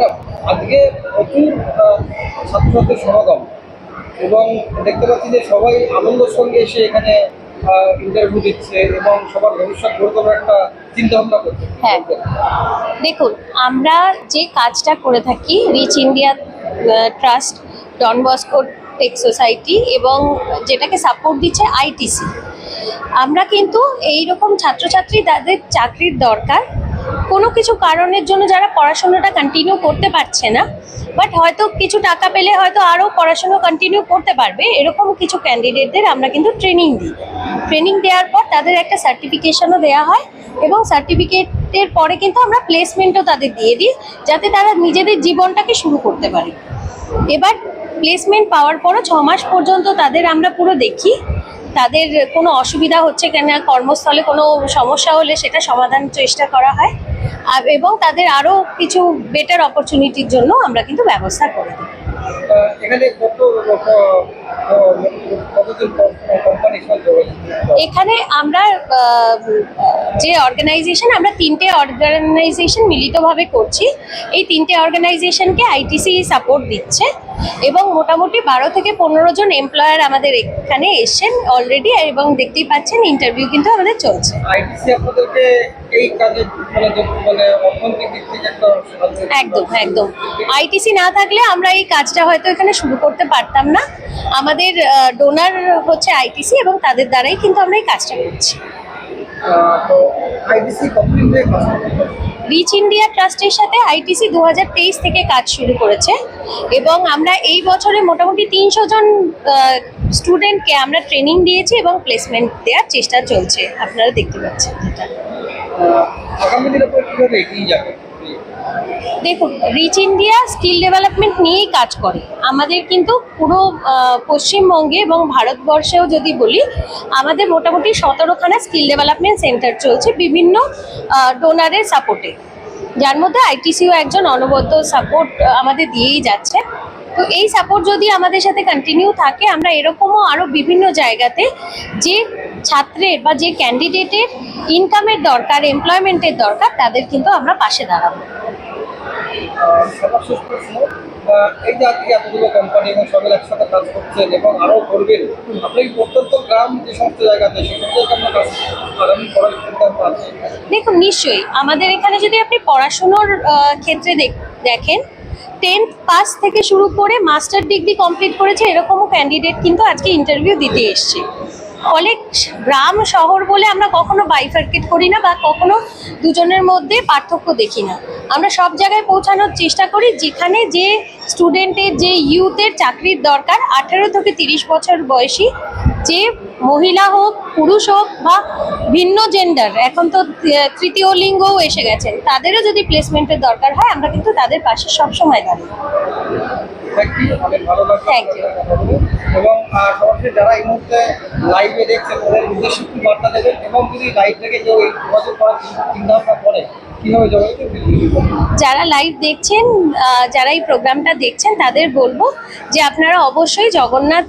Madam, আজকে প্রচুর ছাত্রছাত্রীর সমাগম এবং দেখতে পাচ্ছি যে সবাই আনন্দের সঙ্গে এসে এখানে ইন্টারভিউ দিচ্ছে এবং সবার ভবিষ্যৎ গড়ে একটা চিন্তা করছে হ্যাঁ। দেখুন, আমরা যে কাজটা করে থাকি Reach India Trust Don Bosco tech society এবং যেটাকে সাপোর্ট দিচ্ছে আইটিসি আমরা কিন্তু এই রকম ছাত্রছাত্রী তাদের চাকরির দরকার কোনো কিছু কারণের জন্য যারা পড়াশোনাটা কন্টিনিউ করতে পারছে না বাট হয়তো কিছু টাকা পেলে হয়তো আরও পড়াশোনা কন্টিনিউ করতে পারবে, এরকম কিছু ক্যান্ডিডেটদের আমরা কিন্তু ট্রেনিং দিই। ট্রেনিং দেওয়ার পর তাদের একটা সার্টিফিকেশনও দেওয়া হয় এবং সার্টিফিকেটের পরে কিন্তু আমরা প্লেসমেন্টও তাদের দিয়ে দিই, যাতে তারা নিজেদের জীবনটাকে শুরু করতে পারে। এবার প্লেসমেন্ট পাওয়ার পরও ছ মাস পর্যন্ত তাদের আমরা পুরো দেখি তাদের কোনো অসুবিধা হচ্ছে কিনা কর্মস্থলে কোনো সমস্যা হলে সেটা সমাধান চেষ্টা করা হয়। আর এবং তাদের আরও কিছু বেটার অপরচুনিটির জন্য আমরা কিন্তু ব্যবস্থা করে দিই। এখানে আমরা যে অর্গানাইজেশন আমরা তিনটে অর্গানাইজেশন মিলিতভাবে করছি। এই তিনটে অর্গানাইজেশনকে আইটিসি সাপোর্ট দিচ্ছে। এবং মোটামুটি বারো থেকে পনেরো জন এমপ্লয়ার আমাদের এখানে এসছেন অলরেডি এবং দেখতেই পাচ্ছেন ইন্টারভিউ কিন্তু আমাদের চলছে। আইটিসি আপনাদেরকে এই কাজে মানে অর্থনৈতিক দিক থেকে একটা একদম একদম। আইটিসি না থাকলে আমরা এই কাজটা হয়তো এখানে শুরু করতে পারতাম না। আমাদের ডোনার হচ্ছে আইটিসি এবং তাদের দ্বারাই কিন্তু আমরা এই কাজটা করছি। তো আইটিসি কতদিন থেকে কাজ রিচ ইন্ডিয়া ট্রাস্টের সাথে আইটিসি দুহাজার তেইশ থেকে কাজ শুরু করেছে এবং আমরা এই বছরে মোটামুটি তিনশো জন স্টুডেন্টকে আমরা ট্রেনিং দিয়েছি এবং প্লেসমেন্ট দেওয়ার চেষ্টা চলছে। আপনারা দেখতে পাচ্ছেন যেটা আগামী দিনে কীভাবে এগিয়ে যাবে? দেখুন রিচ ইন্ডিয়া স্কিল ডেভেলপমেন্ট নিয়েই কাজ করে। আমাদের কিন্তু পুরো পশ্চিমবঙ্গে এবং ভারতবর্ষেও যদি বলি, আমাদের মোটামুটি সতেরোখানা স্কিল ডেভেলপমেন্ট সেন্টার চলছে বিভিন্ন ডোনারের সাপোর্টে যার মধ্যে আইটিসিও একজন অনবদ্য সাপোর্ট আমাদের দিয়েই যাচ্ছে। তো এই সাপোর্ট যদি আমাদের সাথে কন্টিনিউ থাকে, আমরা এরকমও আরও বিভিন্ন জায়গাতে যে ছাত্রের বা যে ক্যান্ডিডেটের ইনকামের দরকার এমপ্লয়মেন্টের দরকার, তাদের কিন্তু আমরা পাশে দাঁড়াবো। প্রশ্ন এই যে আজকে এতগুলো কোম্পানি এবং সবাই একসাথে কাজ করছেন এবং আরও করবেন আপনি প্রত্যন্ত গ্রাম যে সমস্ত জায়গাতে জায়গায় আপনার কাজ দেখুন, নিশ্চয়ই। আমাদের এখানে যদি আপনি পড়াশুনোর ক্ষেত্রে দেখ- দেখেন টেন্থ পাস থেকে শুরু করে মাস্টার ডিগ্রি কমপ্লিট করেছে এরকমও ক্যান্ডিডেট কিন্তু আজকে ইন্টারভিউ দিতে এসছে। ফলে গ্রাম শহর বলে আমরা কখনো বাইফার্কেট করি না বা কখনো দুজনের মধ্যে পার্থক্য দেখি না। আমরা সব জায়গায় পৌঁছানোর চেষ্টা করি যেখানে যে স্টুডেন্টের যে ইউথের চাকরির দরকার আঠেরো থেকে তিরিশ বছর বয়সী যে মহিলা হোক পুরুষ হোক বা ভিন্ন জেন্ডার এখন তো তৃতীয় লিঙ্গও এসে গেছেন তাদেরও যদি প্লেসমেন্টের দরকার হয় আমরা কিন্তু তাদের পাশে সবসময় দাঁড়াই থ্যাংক ইউ সরাসরি যারা এই মুহূর্তে লাইভে দেখছে তাদের উদ্দেশ্যে কি বার্তা দেবেন এবং যদি লাইভ থেকে কেউ এই যোগাযোগ করার চিন্তাভাবনা করে? যারা লাইভ দেখছেন যারা এই প্রোগ্রামটা দেখছেন, তাদের বলব যে আপনারা অবশ্যই জগন্নাথ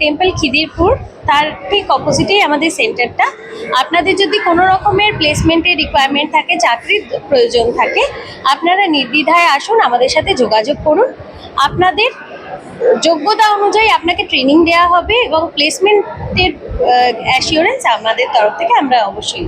টেম্পল খিদিরপুর, তার ঠিক অপোজিটেই আমাদের সেন্টারটা আপনাদের যদি কোনো রকমের প্লেসমেন্টের রিকোয়ারমেন্ট থাকে, চাকরির প্রয়োজন থাকে, আপনারা নির্দ্বিধায় আসুন, আমাদের সাথে যোগাযোগ করুন আপনাদের যোগ্যতা অনুযায়ী আপনাকে ট্রেনিং দেওয়া হবে এবং প্লেসমেন্টের অ্যাসিওরেন্স আমাদের তরফ থেকে আমরা অবশ্যই।